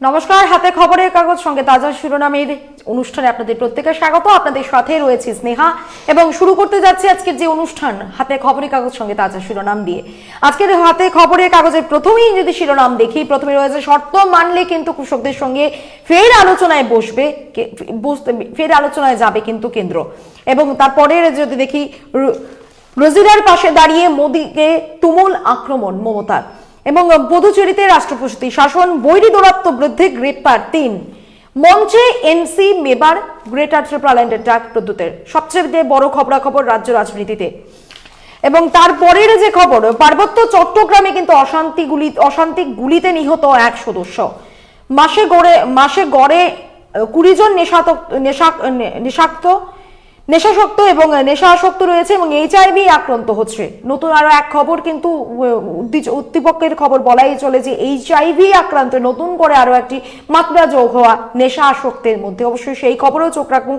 নমস্কার, হাতে খবরের কাগজ, সঙ্গে তাজা শিরোনামের অনুষ্ঠানে আপনাদের প্রত্যেকের স্বাগত। আপনাদের সাথে রয়েছে স্নেহা, এবং শুরু করতে যাচ্ছি আজকের যে অনুষ্ঠান, হাতে খবরের কাগজ, সঙ্গে তাজা শিরোনাম দিয়ে। আজকের হাতে খবরের কাগজের প্রথমেই যদি শিরোনাম দেখি, প্রথমে রয়েছে শর্ত মানলে কিন্তু কৃষকদের সঙ্গে ফের আলোচনায় বসবে ফের আলোচনায় যাবে কিন্তু কেন্দ্র। এবং তারপরে যদি দেখি রোজিরার পাশে দাঁড়িয়ে মোদীকে তুমুল আক্রমণ, মমতার। এবং পদুচেরিতে রাষ্ট্রপতি শাসন, বৈরী দৌরাত্ম বৃদ্ধি, গ্রেপ্তার তিন। মঞ্চে এনসি মেবার, গ্রেটার ট্রিপ্লাল্যান্ডের ডাক প্রদ্যুতের। সবচেয়ে বড় খবরাখবর রাজ্য রাজনীতিতে। এবং তারপরের যে খবর, পার্বত্য চট্টগ্রামে কিন্তু অশান্তি গুলি, অশান্তি গুলিতে নিহত এক সদস্য। মাসে গড়ে মাসে গড়ে, কুড়ি জন নেশাতক- নেশা- নেশাক্ত নেশাসক্ত এবং নেশাসক্ত রয়েছে এবং এইচআইভি আক্রান্ত হচ্ছে। নতুন আরও এক খবর কিন্তু উদ্দীপকের খবর বলাই চলে যে এইচআইভি আক্রান্ত নতুন করে আরও একটি মাত্রা যোগ হওয়া নেশা আসক্তের মধ্যে। অবশ্যই সেই খবরও চোখ রাখব,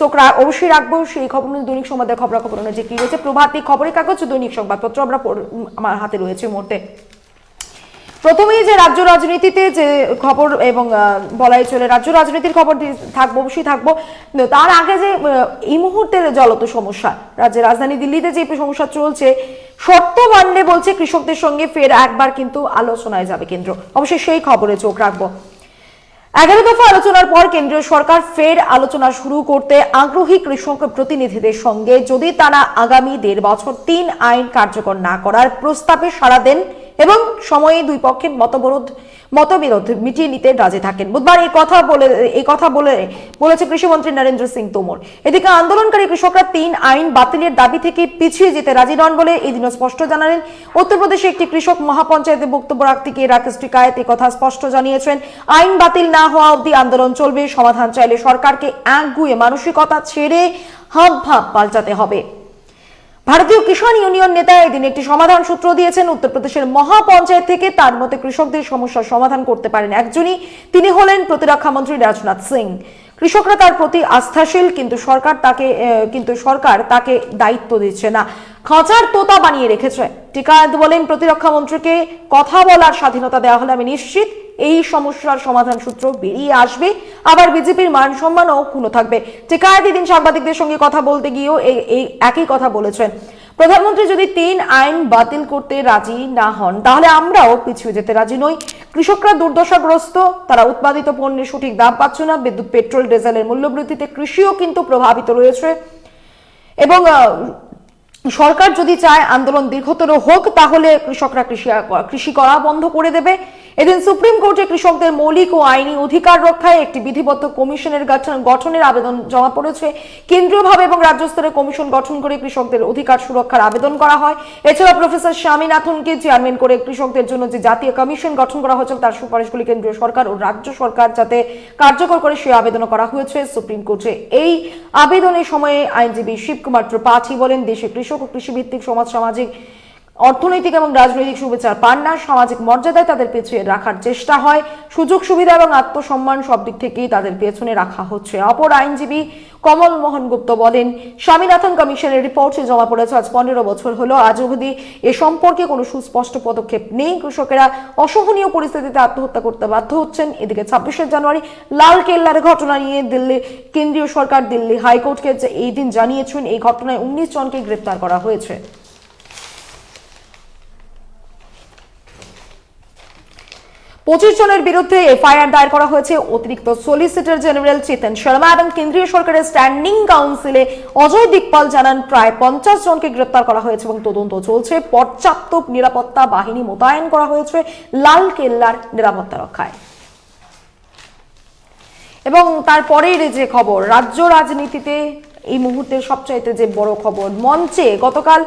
চোখ অবশ্যই রাখব। সেই খবর দৈনিক সংবাদের খবর খবর যে কি রয়েছে? প্রভাতী খবরের কাগজ, দৈনিক সংবাদপত্র আমরা আমার হাতে রয়েছে মুহূর্তে। প্রথমেই যে রাজ্য রাজনীতিতে যে খবর এবং বলাই চলে, রাজ্য রাজনীতির খবর থাকব, অবশ্যই থাকব। তার আগে যে এই মুহূর্তের জ্বলন্ত সমস্যা, রাজ্যের রাজধানী দিল্লিতে যে সমস্যা চলছে, শর্ত মানলে বলছে কৃষকদের সঙ্গে ফের একবার কিন্তু আলোচনায় যাবে কেন্দ্র। অবশ্যই সেই খবরে চোখ রাখব। এগারো দফা আলোচনার পর কেন্দ্রীয় সরকার ফের আলোচনা শুরু করতে আগ্রহী কৃষক প্রতিনিধিদের সঙ্গে যদি তারা আগামী দেড় বছর তিন আইন কার্যকর না করার প্রস্তাবে সাড়া দেন এবং সময়ে দুই পক্ষের মতবিরোধ মতবিরোধ মিটিয়ে নিতে রাজি থাকেন। বুধবার এই কথা বলে, এই কথা বলে, বলেছে কৃষিমন্ত্রী নরেন্দ্র সিং তোমর। এদিকে আন্দোলনকারী কৃষকরা তিন আইন বাতিলের দাবি থেকে পিছিয়ে যেতে রাজি নন বলে এদিনও স্পষ্ট জানালেন। উত্তরপ্রদেশে একটি কৃষক মহাপঞ্চায়েতে বক্তব্য রাখতে গিয়ে রাকেশ টিকায়েত কথা স্পষ্ট জানিয়েছেন। আইন বাতিল না হওয়া অবধি আন্দোলন চলবে। সমাধান চাইলে সরকারকে একগুয়ে মানসিকতা ছেড়ে হাব ভাব পাল্টাতে হবে। ভারতীয় কিষাণ ইউনিয়ন নেতা এদিন একটি সমাধান সূত্র দিয়েছেন। উত্তরপ্রদেশের মহাপঞ্চায়েত থেকে তার মতে কৃষকদের সমস্যার সমাধান করতে পারেন একজনই। তিনি হলেন প্রতিরক্ষা মন্ত্রী রাজনাথ সিং। কৃষকরা তার প্রতি আস্থাশীল, কিন্তু সরকার তাকে কিন্তু সরকার তাকে দায়িত্ব দিচ্ছে না। খাঁচার তোতা বানিয়ে রেখেছে। টিকায়ত বলেন, প্রতিরক্ষা মন্ত্রীকে কথা বলার স্বাধীনতা দেওয়া হলে আমি নিশ্চিত এই সমস্যার সমাধান সূত্র বেরিয়ে আসবে। আবার বিজেপির মান সম্মানও ক্ষুণ্ণ থাকবে। টিকায়ত এদিন সাংবাদিকদের সঙ্গে কথা বলতে গিয়েও এই একই কথা বলেছেন। প্রধানমন্ত্রী যদি তিন আইন বাতিল করতে রাজি না হন, তাহলে আমরাও পিছিয়ে যেতে রাজি নই। কৃষকরা দুর্দশাগ্রস্ত, তারা উৎপাদিত পণ্যের সঠিক দাম পাচ্ছে না, বিদ্যুৎ, পেট্রোল, ডিজেলের মূল্যবৃদ্ধিতে কৃষিও কিন্তু প্রভাবিত রয়েছে। এবং সরকার যদি চায় আন্দোলন দীর্ঘতর হোক, তাহলে কৃষকরা কৃষি কৃষি করা বন্ধ করে দেবে। এদিন সুপ্রিম কোর্টে কৃষকদের মৌলিক ও আইনি অধিকার রক্ষায় একটি বিধিবদ্ধ কমিশনের গঠনের আবেদন জমা পড়েছে। কেন্দ্রীয়ভাবে এবং রাজ্য স্তরে কমিশন গঠন করে কৃষকদের অধিকার সুরক্ষার আবেদন করা হয়। এছাড়া প্রফেসর স্বামীনাথনকে চেয়ারম্যান করে কৃষকদের জন্য যে জাতীয় কমিশন গঠন করা হয়েছিল, তার সুপারিশগুলি কেন্দ্রীয় সরকার ও রাজ্য সরকার যাতে কার্যকর করে সে আবেদন করা হয়েছে। সুপ্রিম কোর্টে এই আবেদনের সময়ে আইনজীবী শিবকুমার ত্রিপাঠী বলেন, দেশে কৃষক ও কৃষিভিত্তিক সমাজ সামাজিক অর্থনৈতিক এবং রাজনৈতিক শুভেচ্ছা পান না, সামাজিক মর্যাদায় তাদের পেছনে রাখার চেষ্টা হয়। সুযোগ, সুবিধা এবং আত্মসম্মান সব দিক থেকেই তাদের পেছনে রাখা হচ্ছে। অপর আইনজীবী কমল মোহন গুপ্ত বলেন, স্বামীনাথন কমিশনের রিপোর্টে জমা পড়েছে আজ পনেরো বছর হলো। আজ অবধি এ সম্পর্কে কোনো সুস্পষ্ট পদক্ষেপ নেই। কৃষকেরা অসহনীয় পরিস্থিতিতে আত্মহত্যা করতে বাধ্য হচ্ছেন। এদিকে ছাব্বিশে জানুয়ারি লাল কেল্লার ঘটনা নিয়ে দিল্লি, কেন্দ্রীয় সরকার দিল্লি হাইকোর্টকে এই দিন জানিয়েছেন, এই ঘটনায় উনিশ জনকে গ্রেপ্তার করা হয়েছে। পঁচিশ জনের বিরুদ্ধে এফআইআর দায়ের করা হয়েছে। অতিরিক্ত সলিসিটর জেনারেল চেতন শর্মা এবং কেন্দ্রীয় সরকারের স্ট্যান্ডিং কাউন্সিলে অজয় দিকপাল জানান, প্রায় পঞ্চাশ জনকে গ্রেপ্তার করা হয়েছে এবং তদন্ত চলছে। পর্যাপ্ত নিরাপত্তা বাহিনী মোতায়েন করা হয়েছে লাল কেল্লার নিরাপত্তা রক্ষায়। এবং তারপরের যে খবর, রাজ্য রাজনীতিতে এই মুহূর্তে সবচাইতে যে বড় খবর, মঞ্চে গতকাল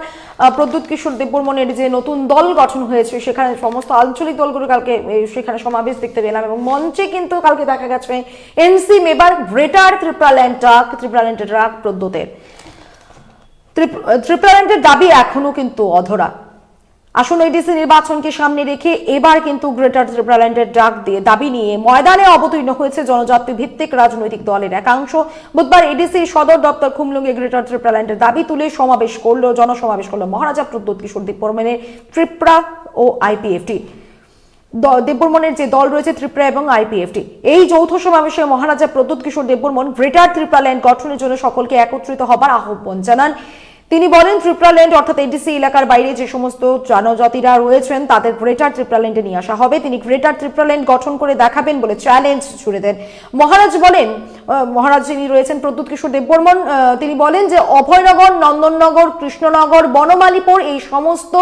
প্রদ্যুৎ কিশোর দেববর্মনের যে নতুন দল গঠন হয়েছে, সেখানে সমস্ত আঞ্চলিক দলগুলো কালকে সেখানে সমাবেশ দেখতে পেলাম এবং মঞ্চে কিন্তু কালকে দেখা গেছে এনসি মেবার গ্রেটার ত্রিপুরাল্যান্ড ট্রাক ত্রিপুরাল্যান্ডের ট্রাক প্রদ্যুতের। ত্রিপ- ত্রিপুরাল্যান্ডের দাবি এখনও কিন্তু অধরা। আসন্ন এডিসি নির্বাচনকে সামনে রেখে এবার কিন্তু গ্রেটার ত্রিপুরাল্যান্ডের ডাক দিয়ে দাবি নিয়ে ময়দানে অবতীর্ণ হয়েছে জনজাতি ভিত্তিক রাজনৈতিক দলের একাংশ। বুধবার এডিসি সদর দপ্তর খুমলুঙ্গে গ্রেটার ত্রিপুরাল্যান্ডের দাবি তুলে সমাবেশ করল, জনসমাবেশ করল মহারাজা প্রদ্যুৎ কিশোর দীপ বর্মনের ত্রিপুরা ও আইপিএফটি দেববর্মনের যে দল রয়েছে ত্রিপুরা এবং আইপিএফটি এই যৌথ সমাবেশে মহারাজা প্রদ্যুৎ কিশোর দেববর্মন গ্রেটার ত্রিপুরা ল্যান্ড গঠনের জন্য সকলকে একত্রিত হবার আহ্বান জানান। তিনি বলেন ত্রিপুরা ল্যান্ড অর্থাৎ এডিসি এলাকার বাইরে যে সমস্ত জনজাতিরা রয়েছেন, তাদের গ্রেটার ট্রিপ্রাল্যান্ডে নিয়ে আসা হবে। তিনি গ্রেটার ত্রিপুরাল্যান্ড গঠন করে দেখাবেন বলে চ্যালেঞ্জ ছুড়ে দেন। মহারাজ বলেন মহারাজ যিনি রয়েছেন, প্রদ্যুৎ কিশোর দেববর্মন তিনি বলেন যে অভয়নগর, নন্দননগর, কৃষ্ণনগর, বনমালীপুর, এই সমস্ত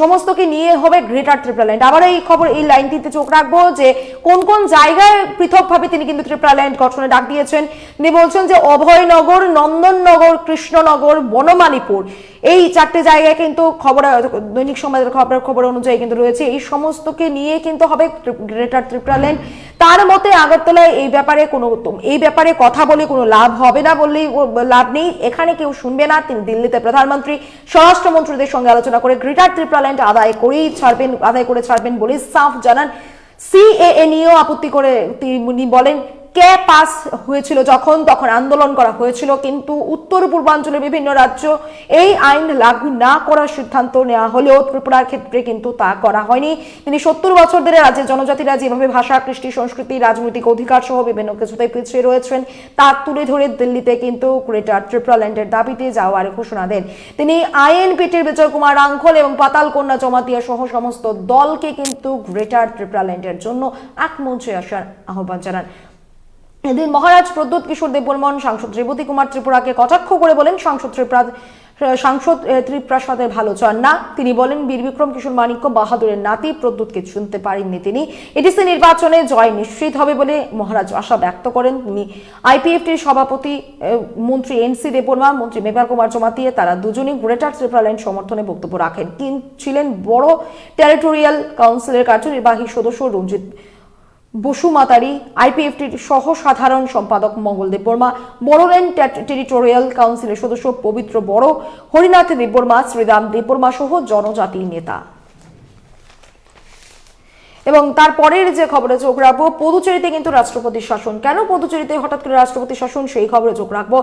সমস্তকে নিয়ে হবে গ্রেটার ত্রিপুরা ল্যান্ড আবার এই খবর, এই লাইনটিতে চোখ রাখব যে কোন কোন জায়গায় পৃথকভাবে তিনি কিন্তু ত্রিপুরা ল্যান্ড গঠনে ডাক দিয়েছেন। তিনি বলছেন যে অভয়নগর, নন্দননগর, কৃষ্ণনগর, বনমালীপুর এই চারটে জায়গায় কিন্তু খবর, দৈনিক সমাজের খবর খবর অনুযায়ী কিন্তু রয়েছে। এই সমস্তকে নিয়ে কিন্তু হবে গ্রেটার ত্রিপুরা ল্যান্ড তার মতে আগরতলায় এই ব্যাপারে কোনো এই ব্যাপারে কথা বলে কোনো লাভ হবে না বললেই লাভ নেই। এখানে কেউ শুনবে না। তিনি দিল্লিতে প্রধানমন্ত্রী, স্বরাষ্ট্রমন্ত্রীদের সঙ্গে আলোচনা করে গ্রেটার ত্রিপুরা ল্যান্ড আদায় করেই ছাড়বেন, আদায় করে ছাড়বেন বলে সাফ জানান। সিএএ নিয়েও আপত্তি করে তিনি বলেন কে পাস হয়েছিল, যখন তখন আন্দোলন করা হয়েছিল, কিন্তু উত্তর পূর্বাঞ্চলের বিভিন্ন রাজ্য এই আইন লাগু না করার সিদ্ধান্ত নেওয়া হলেও ত্রিপুরার ক্ষেত্রে কিন্তু তা করা হয়নি। তিনি সত্তর বছর ধরে রাজ্যের জনজাতিরা যেভাবে ভাষা, কৃষ্টি, সংস্কৃতি, রাজনৈতিক অধিকার সহ বিভিন্ন কিছুতে পিছিয়ে রয়েছেন, তা তুলে ধরে দিল্লিতে কিন্তু গ্রেটার ত্রিপুরা ল্যান্ডের দাবিতে যাওয়ার ঘোষণা দেন। তিনি আইএনপিটির বিজয় কুমার আঙ্কল এবং পাতাল কন্যা জমাতিয়া সহ সমস্ত দলকে কিন্তু গ্রেটার ত্রিপুরা ল্যান্ডের জন্য এক মঞ্চে আসার আহ্বান জানান। এদিন মহারাজ প্রদ্যুৎ কিশোর দেববর্মন সাংসদ রেবতী কুমার ত্রিপুরাকে কটাক্ষ করে বলেন, সাংসদ ত্রিপুরা সাংসদ ত্রিপ্রাসাদের ভালো চান না। তিনি বলেন বীর বিক্রম কিশোর মানিক্য বাহাদুরের নাতি প্রদ্যুৎকে শুনতে পারেননি তিনি। এডিসি নির্বাচনে জয় নিশ্চিত হবে বলে মহারাজ আশা ব্যক্ত করেন। তিনি আইপিএফটির সভাপতি মন্ত্রী এনসি দেববর্মা, মন্ত্রী মেবার কুমার জমাতিয়ে তারা দুজনই গ্রেটার ত্রিপুরা লাইন সমর্থনে বক্তব্য রাখেন। ছিলেন বড় টেরিটোরিয়াল কাউন্সিলের কার্যনির্বাহী সদস্য রঞ্জিত বসুমাতারি আইপিএফটির সহ সাধারণ সম্পাদক মঙ্গলদেব বর্মা বড়োল্যান্ড টেরিটোরিয়াল কাউন্সিলের সদস্য পবিত্র বড়, হরিনাথ দেববর্মা, শ্রীরাম দেববর্মা সহ জনজাতি নেতা। এবং তারপরের যে খবরে চোখ রাখব, পদুচেরিতে কিন্তু রাষ্ট্রপতি শাসন। কেন পদুচেরিতে হঠাৎ করে রাষ্ট্রপতি শাসন? সেই খবরে চোখ রাখব।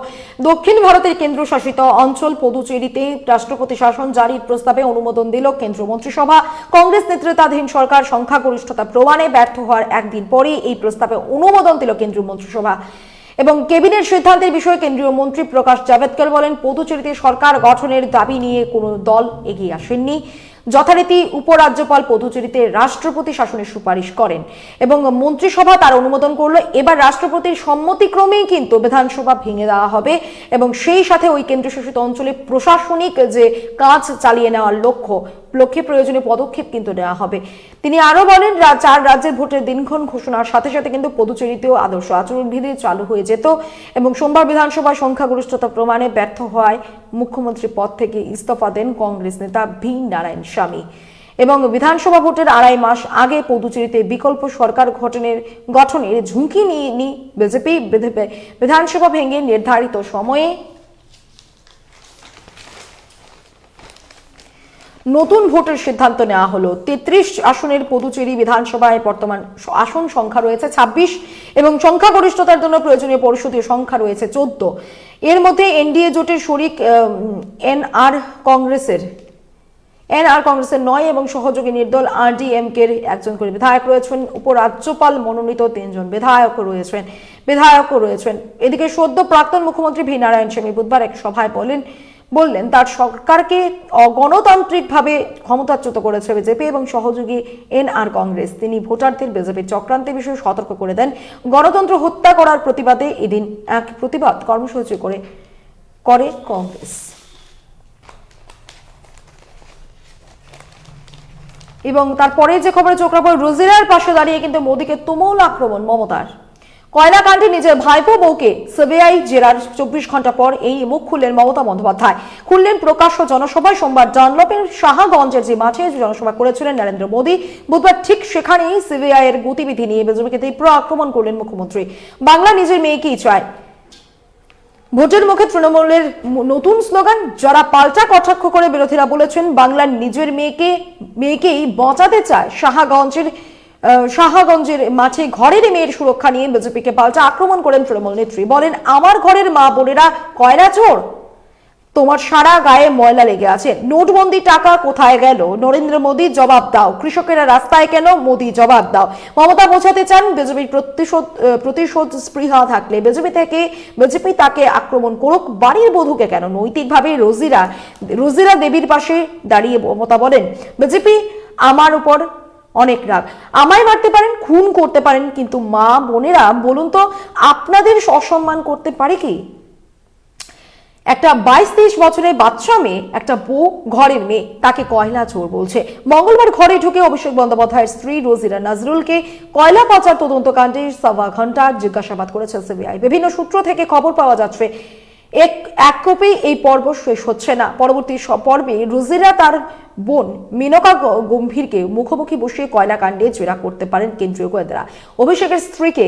দক্ষিণ ভারতের কেন্দ্রশাসিত অঞ্চল পদুচেরিতে রাষ্ট্রপতি শাসন জারির প্রস্তাবে অনুমোদন দিল কেন্দ্র মন্ত্রিসভা। কংগ্রেস নেতৃত্বাধীন সরকার সংখ্যাগরিষ্ঠতা প্রমাণে ব্যর্থ হওয়ার একদিন পরেই এই প্রস্তাবে অনুমোদন দিল কেন্দ্রীয় মন্ত্রিসভা। এবং কেবিনেট সিদ্ধান্তের বিষয়ে কেন্দ্রীয় মন্ত্রী প্রকাশ জাভেদকর বলেন, পদুচেরিতে সরকার গঠনের দাবি নিয়ে কোনো দল এগিয়ে আসেননি। যথারীতি উপরাজ্যপাল পদুচেরিতে রাষ্ট্রপতি শাসনের সুপারিশ করেন এবং মন্ত্রিসভা তার অনুমোদন করল। এবার রাষ্ট্রপতির সম্মতিক্রমেই কিন্তু বিধানসভা ভেঙে দেওয়া হবে এবং সেই সাথে ওই কেন্দ্রশাসিত অঞ্চলে প্রশাসনিক যে কাজ চালিয়ে নেওয়ার লক্ষ্য, লক্ষ্যে প্রয়োজনীয় পদক্ষেপ কিন্তু নেওয়া হবে। তিনি আরও বলেন চার রাজ্যের ভোটের দিনক্ষণ ঘোষণার সাথে সাথে কিন্তু পদুচেরিতেও আদর্শ আচরণবিধি চালু হয়ে যেত এবং সোমবার বিধানসভায় সংখ্যাগরিষ্ঠতা প্রমাণে ব্যর্থ হওয়ায় মুখ্যমন্ত্রী পদ থেকে ইস্তফা দেন কংগ্রেস নেতা ভি. নারায়ণ স্বামী। এবং বিধানসভা ভোটের আড়াই মাস আগে পদুচেরিতে বিকল্প সরকার গঠনের গঠনের ঝুঁকি নিয়ে বিজেপি, বিধানসভা ভেঙে নির্ধারিত সময়ে নতুন ভোটের সিদ্ধান্ত নেওয়া হলো। তেত্রিশ আসনের পদুচেরি বিধানসভায় বর্তমান আসন সংখ্যা রয়েছে ২৬ এবং সংখ্যাগরিষ্ঠতার জন্য প্রয়োজনীয় পরিষদীয় সংখ্যা রয়েছে চোদ্দ। এর মধ্যে এনডিএ জোটের শরিক এনআর কংগ্রেসের এনআর কংগ্রেসের নয় এবং সহযোগী নির্দল আরডিএমকে একজন করে বিধায়ক রয়েছেন। উপরাজ্যপাল মনোনীত তিনজন বিধায়ক রয়েছেন। বিধায়কও রয়েছেন। এদিকে সদ্য প্রাক্তন মুখ্যমন্ত্রী ভি নারায়ণ স্বামী বুধবার এক সভায় বলেন, বললেন, তার সরকারকে অগণতান্ত্রিকভাবে ক্ষমতাচ্যুত করেছে বিজেপি এবং সহযোগী এনআর কংগ্রেস। তিনি ভোটারদের বিজেপির চক্রান্তের বিষয়ে সতর্ক করে দেন। গণতন্ত্র হত্যা করার প্রতিবাদে এদিন এক প্রতিবাদ কর্মসূচি করে করে কংগ্রেস। এবং তারপরে যে খবরে চোখ রাখব, রোজিরার পাশে দাঁড়িয়ে কিন্তু মোদীকে তুমুল আক্রমণ মমতার। কয়লা কাণ্ডে নিজের ভাইপো বউকে সিবিআই জেরার চব্বিশ ঘণ্টা পর এই মুখ খুললেন মমতা বন্দ্যোপাধ্যায়। খুললেন প্রকাশ্য জনসভায় সোমবার ডানলপের শাহাগঞ্জের যে মাঠে জনসভা করেছিলেন নরেন্দ্র মোদী, বুধবার ঠিক সেখানেই সিবিআই এর গতিবিধি নিয়ে বিজেপিকে তীব্র আক্রমণ করলেন মুখ্যমন্ত্রী। বাংলা নিজের মেয়েকেই চায়। ভোটের মুখে তৃণমূলের নতুন স্লোগান, যারা পাল্টা কটাক্ষ করে বিরোধীরা বলেছেন বাংলার নিজের মেয়েকে, মেয়েকেই বাঁচাতে চায় শাহাগঞ্জের শাহাগঞ্জের মাঠে ঘরের মেয়ের সুরক্ষা নিয়ে বিজেপিকে পাল্টা আক্রমণ করেন তৃণমূল নেত্রী। বলেন, আমার ঘরের মা বোনেরা কয়লা চোর তোমার সারা গায়ে ময়লা লেগে আছে। নোটবন্দি টাকা কোথায় গেল? নরেন্দ্র মোদী জবাব দাও। কৃষকেরা রাস্তায় কেন? মোদী জবাব দাও। মমতা বোঝাতে চান, বিজেপির প্রতিশোধ প্রতিশোধ স্পৃহা থাকলে বিজেপি থেকে, বিজেপি তাকে আক্রমণ করুক। বাড়ির বধূকে কেন? নৈতিকভাবে রোজিরা রোজিরা দেবীর পাশে দাঁড়িয়ে মমতা বলেন, বিজেপি আমার উপর অনেক রাগ। আমায় মারতে পারেন, খুন করতে পারেন, কিন্তু মা, বোনেরা, বলুন তো, আপনাদের অসম্মান করতে পারে কি? একটা বাইশ তেইশ বছরের বাচ্চা মেয়ে, একটা বউ ঘরের মেয়ে, তাকে কয়লা চোর বলছে। মঙ্গলবার ঘরে ঢুকে অভিষেক বন্দ্যোপাধ্যায়ের স্ত্রী রোজিরা নাজরুলকে কয়লা পাচার তদন্তকাণ্ডে সভা ঘণ্টা জিজ্ঞাসাবাদ করেছে সিবিআই। বিভিন্ন সূত্র থেকে খবর পাওয়া যাচ্ছে, এক এক কোপে এই পর্ব শেষ হচ্ছে না। পরবর্তী পর্বে রুজিরা তার বোন মেনকা গম্ভীরকে মুখোমুখি বসিয়ে কয়লা কাণ্ডে জেরা করতে পারেন কেন্দ্রীয় গোয়েন্দারা। অভিষেকের স্ত্রীকে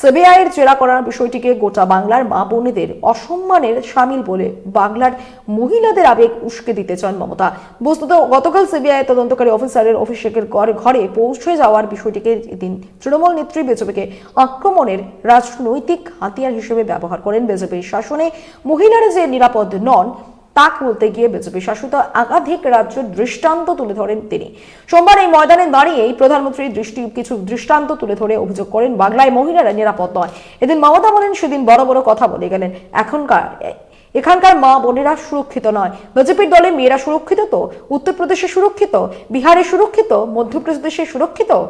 সিবিআইয়ের জেরা করার বিষয়টিকে গোটা বাংলার মা বোনেদের অসম্মানের সামিল বলে বাংলার মহিলাদের আবেগ উস্কে দিতে চান মমতা। বস্তুত গতকাল সিবিআই তদন্তকারী অফিসারের অভিষেকের ঘরে পৌঁছে যাওয়ার বিষয়টিকে এদিন তৃণমূল নেত্রী বিজেপিকে আক্রমণের রাজনৈতিক হাতিয়ার হিসেবে ব্যবহার করেন বিজেপির শাসনে। মহিলারা যে নিরাপদ নন তা বলতে গিয়ে বিজেপি শাসিত একাধিক রাজ্যের দৃষ্টান্ত তুলে ধরেন তিনি। সোমবার এই ময়দানে দাঁড়িয়েই প্রধানমন্ত্রীর দৃষ্টি কিছু দৃষ্টান্ত তুলে ধরে অভিযোগ করেন, বাংলায় মহিলারা নিরাপদ নয়। এদিন মমতা বলেন, সেদিন বড় বড় কথা বলে গেলেন। এখনকার, এখানকার মা বোনেরা সুরক্ষিত নয়। বিজেপির দলে মেয়েরা সুরক্ষিত তো? উত্তরপ্রদেশে সুরক্ষিত? বিহারে সুরক্ষিত? মধ্যপ্রদেশে সুরক্ষিত?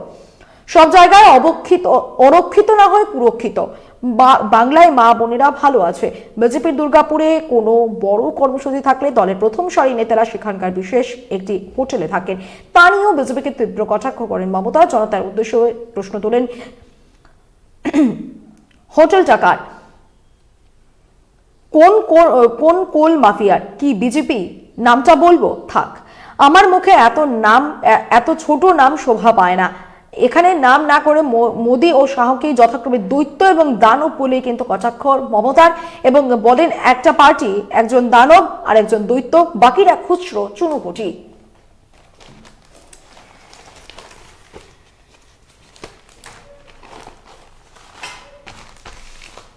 সব জায়গায় অবক্ষিত, অরক্ষিত না হয় সুরক্ষিত বা- বাংলায় মা বোনেরা ভালো আছে। বিজেপির দুর্গাপুরে কোনো বড় কর্মসূচি থাকলে দলের প্রথম সারি নেতারা সেখানকার বিশেষ একটি হোটেলে থাকেন। তা নিয়েও বিজেপিকে তীব্র কটাক্ষ করেন মমতা। জনতার উদ্দেশ্যে প্রশ্ন তোলেন, হোটেল টাকার, কোন কোন- কোন কোল মাফিয়ার, কি বিজেপি? নামটা বলব? থাক। আমার মুখে এত নাম এত ছোট নাম শোভা পায় না। এখানে নাম না করে মোদি ও শাহকে যথাক্রমে দৈত্য এবং দানব বলে কিন্তু কটাক্ষর মমতার এবং বলেন একটা পার্টি, একজন দানব আর একজন দৈত্য, বাকিরা খুচরো চুনুপুটি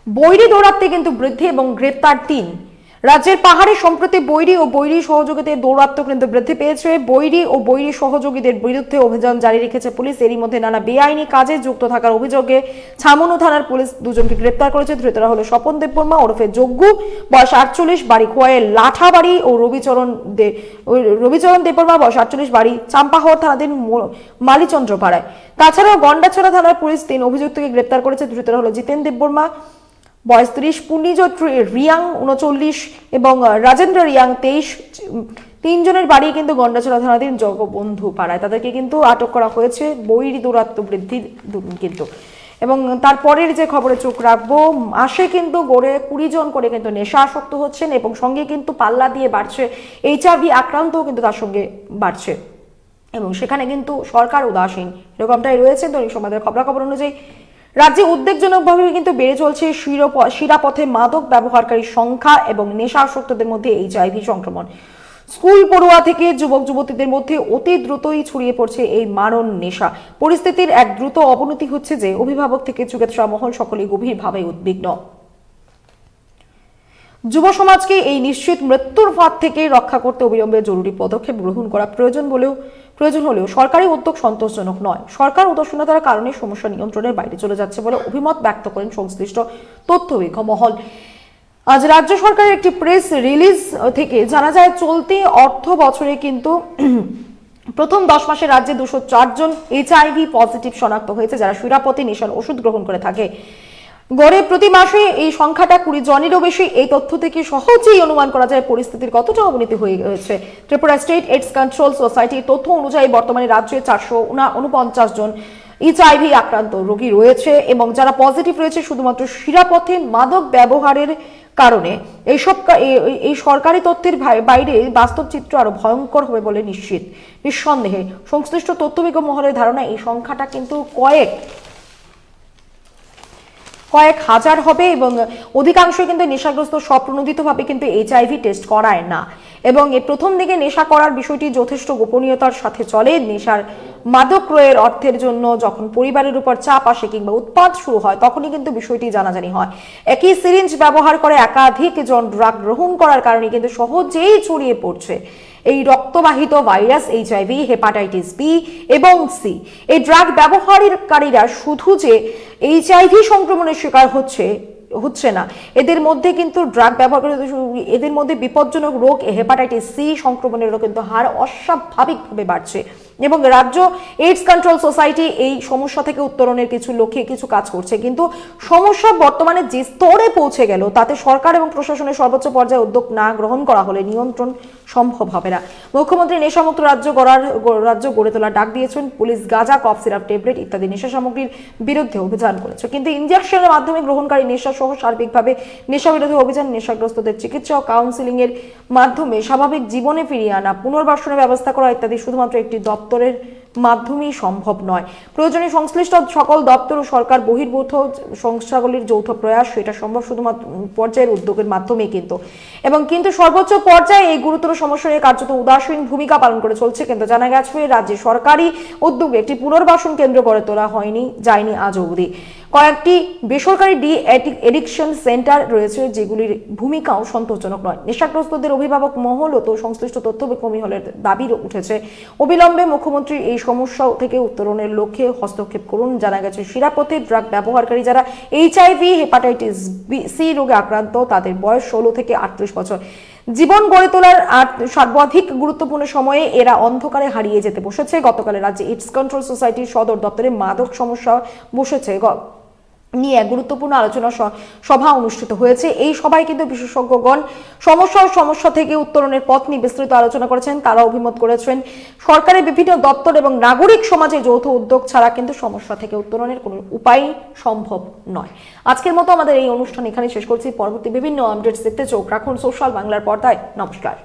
বৈরী দৌরাত্মে কিন্তু বৃদ্ধি এবং গ্রেপ্তার তিন। রাজ্যের পাহাড়ে সম্প্রতি বৈরী ও বৈরী সহযোগীদের দৌরাত্ম কিন্তু বৃদ্ধি পেয়েছে। বৈরী ও বৈরী সহযোগীদের বিরুদ্ধে অভিযান জারি রেখেছে পুলিশ। এরই মধ্যে নানা বেআইনি কাজে যুক্ত থাকার অভিযোগে ছামনু থানার পুলিশ দুজনকে গ্রেপ্তার করেছে। ধৃতরা হলো স্বপন দেববর্মা, ওরফে যজ্ঞু, বয়স আটচল্লিশ, বাড়ি খোয়াইয়ের লাঠাবাড়ি ও রবিচরণ দে রবিচরণ দেববর্মা, বয়স আটচল্লিশ, বাড়ি চাম্পাহর থানাধীন মো- মালিচন্দ্র পাড়ায় তাছাড়াও গন্ডাছড়া থানার পুলিশ তিন অভিযুক্তকে গ্রেপ্তার করেছে। ধৃতরা হলো জিতেন দেববর্মা বয়স তিরিশ পুণ্যিজ রিয়াং উনচল্লিশ এবং রাজেন্দ্র রিয়াং তেইশ। তিনজনের বাড়ি কিন্তু গন্ডাছড়া থানাধীন জগবন্ধু পাড়ায়। তাদেরকে কিন্তু আটক করা হয়েছে। বৈরী দৌরাত্ম বৃদ্ধির দু- কিন্তু। এবং তারপরের যে খবরে চোখ রাখব, মাসে কিন্তু গড়ে কুড়ি জন করে কিন্তু নেশা আসক্ত হচ্ছেন এবং সঙ্গে কিন্তু পাল্লা দিয়ে বাড়ছে এইচআইভি আক্রান্তও কিন্তু তার সঙ্গে বাড়ছে। এবং সেখানে কিন্তু সরকার উদাসীন। এরকমটাই রয়েছে দৈনিক সমাজের খবরাখবর অনুযায়ী। রাজ্যে উদ্বেগজনকভাবে কিন্তু বেড়ে চলছে শিরাপথে মাদক ব্যবহারকারীর সংখ্যা এবং নেশাসক্তদের মধ্যে এইচআইভি সংক্রমণ। স্কুল পড়ুয়া থেকে যুবক যুবতীদের মধ্যে অতি দ্রুতই ছড়িয়ে পড়ছে এই মারণ নেশা। পরিস্থিতির এক দ্রুত অবনতি হচ্ছে যে অভিভাবক থেকে চিকিৎসা মহল সকলেই গভীরভাবে উদ্বিগ্ন। যুব সমাজকে এই নিশ্চিত মৃত্যুর ফাঁদ থেকে রক্ষা করতে অবিলম্বে জরুরি পদক্ষেপ গ্রহণ করা প্রয়োজন বলেও প্রয়োজন হলেও সরকারি উদ্যোগ সন্তোষজনক নয়। সরকার উদাসীনতার কারণে সমস্যা নিয়ন্ত্রণের বাইরে চলে যাচ্ছে বলে অভিমত ব্যক্ত করেন সংশ্লিষ্ট তথ্যবিজ্ঞ মহল। আজ রাজ্য সরকারের একটি প্রেস রিলিজ থেকে জানা যায়, চলতি অর্থ বছরে কিন্তু প্রথম দশ মাসে রাজ্যে দুশো জন এইচআইভি পজিটিভ শনাক্ত হয়েছে, যারা সুরাপতি নেশার ওষুধ গ্রহণ করে থাকে। গড়ে প্রতি মাসে এই সংখ্যাটা কুড়ি জনেরও বেশি। এই তথ্য থেকে সহজেই অনুমান করা যায় পরিস্থিতির কতটা অবনতি হয়ে গেছে। ত্রিপুরা স্টেট এইডস কন্ট্রোল সোসাইটির তথ্য অনুযায়ী বর্তমানে রাজ্যে চারশো উনপঞ্চাশ জন এইচআইভি আক্রান্ত রোগী রয়েছে এবং যারা পজিটিভ রয়েছে শুধুমাত্র শিরাপথে মাদক ব্যবহারের কারণে। এইসব এই- এই- এই সরকারি তথ্যের বাইরে বাস্তব চিত্র আরও ভয়ঙ্কর হবে বলে নিশ্চিত। নিঃসন্দেহে সংশ্লিষ্ট তথ্যবিজ্ঞ মহলের ধারণা এই সংখ্যাটা কিন্তু কয়েক কয়েক হাজার হবে এবং অধিকাংশ কিন্তু নেশাগ্রস্ত স্বপ্রণোদিতভাবে কিন্তু এইচআইভি টেস্ট করায় না। এবং এই প্রথম দিকে নেশা করার বিষয়টি যথেষ্ট গোপনীয়তার সাথে চলে। নেশার মাদক ক্রয়ের অর্থের জন্য যখন পরিবারের উপর চাপ আসে কিংবা উৎপাদ শুরু হয়, তখনই কিন্তু বিষয়টি জানাজানি হয়। একই সিরিঞ্জ ব্যবহার করে একাধিক জন ড্রাগ গ্রহণ করার কারণে কিন্তু সহজেই ছড়িয়ে পড়ছে। এই রক্তবাহিত ভাইরাস এইচআইভি হেপাটাইটিস বি এবং সি। এই ড্রাগ ব্যবহারকারীরা শুধু যে এইচআইভি সংক্রমণের শিকার হচ্ছে হচ্ছে না। এদের মধ্যে কিন্তু ড্রাগ ব্যবহার করে এদের মধ্যে বিপজ্জনক রোগ হেপাটাইটিস সি সংক্রমণেরও কিন্তু হার অস্বাভাবিকভাবে বাড়ছে। এবং রাজ্য এইডস কন্ট্রোল সোসাইটি এই সমস্যা থেকে উত্তরণের কিছু লক্ষ্যে কিছু কাজ করছে। কিন্তু সমস্যা বর্তমানে যে স্তরে পৌঁছে গেল, তাতে সরকার এবং প্রশাসনের সর্বোচ্চ পর্যায়ে উদ্যোগ না গ্রহণ করা হলে নিয়ন্ত্রণ সম্ভব হবে না। মুখ্যমন্ত্রী নেশামুক্ত রাজ্য গড়ার, রাজ্য গড়ে তোলার ডাক দিয়েছেন। পুলিশ গাঁজা, কফ সিরাপ, ট্যাবলেট ইত্যাদি নেশা সামগ্রীর বিরুদ্ধে অভিযান করেছে। কিন্তু ইঞ্জেকশনের মাধ্যমে গ্রহণকারী নেশা সহ সার্বিকভাবে নেশা বিরোধী অভিযান, নেশাগ্রস্তদের চিকিৎসা ও কাউন্সিলিং এর মাধ্যমে স্বাভাবিক জীবনে ফিরিয়ে আনা, পুনর্বাসনের ব্যবস্থা করা ইত্যাদি শুধুমাত্র একটি দপ্তরের মাধ্যমেই সম্ভব নয়। প্রয়োজনে সংশ্লিষ্ট সকল দপ্তর ও সরকার বহির্ভূত সংস্থাগুলির যৌথ প্রয়াস, সেটা সম্ভব শুধুমাত্র পর্যায়ের উদ্যোগের মাধ্যমে কিন্তু। এবং কিন্তু সর্বোচ্চ পর্যায়ে এই গুরুতর সমস্যা নিয়ে কার্যত উদাসীন ভূমিকা পালন করে চলছে কিন্তু জানা গেছে, রাজ্যে সরকারি উদ্যোগে একটি পুনর্বাসন কেন্দ্র গড়ে তোলা হয়নি, যায়নি আজ অবধি। কয়েকটি বেসরকারি ডি এডিকশন সেন্টার রয়েছে, যেগুলির ভূমিকাও সন্তোষজনক নয়। নেশাগ্রস্তদের অভিভাবক মহল ও তো সংশ্লিষ্ট তথ্য কমিহলের দাবি উঠেছে। অবিলম্বে মুখ্যমন্ত্রীর এই সমস্যা থেকে উত্তরণের লক্ষ্যে হস্তক্ষেপ করুন। জানা গেছে, শিরাপথে ড্রাগ ব্যবহারকারী যারা এইচআইভি, হেপাটাইটিস সি রোগে আক্রান্ত, তাদের বয়স ষোলো থেকে আটত্রিশ বছর। জীবন গড়ে তোলার সর্বাধিক গুরুত্বপূর্ণ সময়ে এরা অন্ধকারে হারিয়ে যেতে বসেছে। গতকালে রাজ্যে এইডস কন্ট্রোল সোসাইটির সদর দপ্তরে মাদক সমস্যা বসেছে। নিয়ে গুরুত্বপূর্ণ আলোচনা সভা অনুষ্ঠিত হয়েছে। এই সভায় কিন্তু বিশেষজ্ঞগণ সমস্যা ও সমস্যা থেকে উত্তরণের পথ নিয়ে বিস্তৃত আলোচনা করেছেন। তারা অভিমত করেছেন সরকারের বিভিন্ন দপ্তর এবং নাগরিক সমাজে যৌথ উদ্যোগ ছাড়া কিন্তু সমস্যা থেকে উত্তরণের কোনো উপায় সম্ভব নয়। আজকের মতো আমাদের এই অনুষ্ঠান এখানে শেষ করছি। পরবর্তী বিভিন্ন আপডেটস দেখতে চোখ রাখুন। সোশ্যাল বাংলার পর্দায়। নমস্কার।